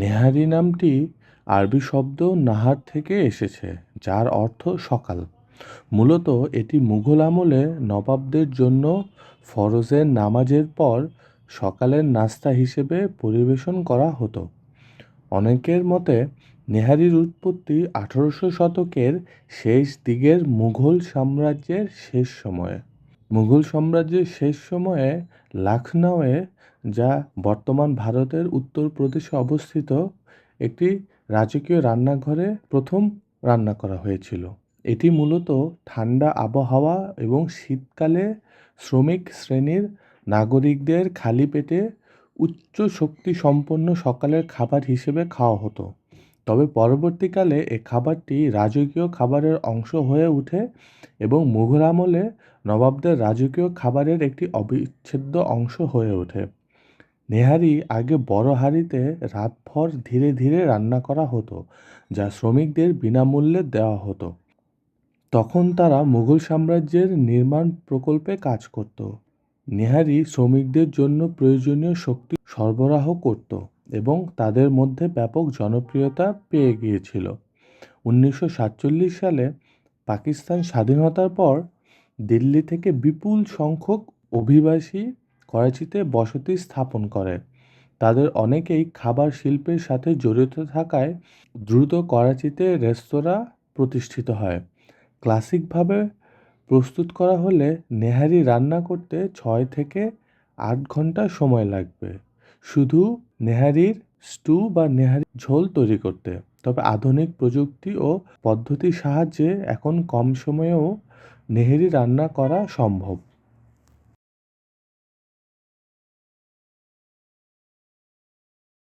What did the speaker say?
নেহারি নামটি আরবি শব্দ নাহার থেকে এসেছে, যার অর্থ সকাল। মূলত এটি মুঘল আমলে নবাবদের জন্য ফরজের নামাজের পর সকালের নাস্তা হিসেবে পরিবেশন করা হতো। অনেকের মতে, নেহারির উৎপত্তি আঠারোশো শতকের শেষ দিকের মুঘল সাম্রাজ্যের শেষ সময়ে। মুঘল সাম্রাজ্যের শেষ সময়ে লখনউয়ে যা বর্তমান ভারতের উত্তরপ্রদেশে অবস্থিত, একটি রাজকীয় রান্নাঘরে প্রথম রান্না করা হয়েছিল। এটি মূলত ঠান্ডা আবহাওয়া এবং শীতকালে শ্রমিক শ্রেণির নাগরিকদের খালি পেটে উচ্চ শক্তি সম্পন্ন সকালের খাবার হিসেবে খাওয়া হতো। তবে পরবর্তীকালে এ খাবারটি রাজকীয় খাবারের অংশ হয়ে ওঠে এবং মুঘল আমলে নবাবদের রাজকীয় খাবারের একটি অবিচ্ছেদ্য অংশ হয়ে ওঠে। নেহারি আগে বড় হাঁড়িতে রাতভর ধীরে ধীরে রান্না করা হতো, যা শ্রমিকদের বিনামূল্যে দেওয়া হতো। তখন তারা মুঘল সাম্রাজ্যের নির্মাণ প্রকল্পে কাজ করত। নেহারি শ্রমিকদের জন্য প্রয়োজনীয় শক্তি সরবরাহ করত। এবং তাদের মধ্যে ব্যাপক জনপ্রিয়তা পেয়ে গিয়েছিল। উনিশশো সাতচল্লিশ সালে পাকিস্তান স্বাধীনতার পর দিল্লি থেকে বিপুল সংখ্যক অভিবাসী করাচিতে বসতি স্থাপন করে। তাদের অনেকেই খাবার শিল্পের সাথে জড়িত থাকায় দ্রুত করাচিতে রেস্তোরাঁ প্রতিষ্ঠিত হয়। ক্লাসিকভাবে প্রস্তুত করা হলে নেহারি রান্না করতে ছয় থেকে আট ঘণ্টা সময় লাগবে। শুধু নেহারির স্টু বা নেহারির ঝোল তৈরি করতে। তবে আধুনিক প্রযুক্তি ও পদ্ধতির সাহায্যে এখন কম সময়েও নেহারি রান্না করা সম্ভব।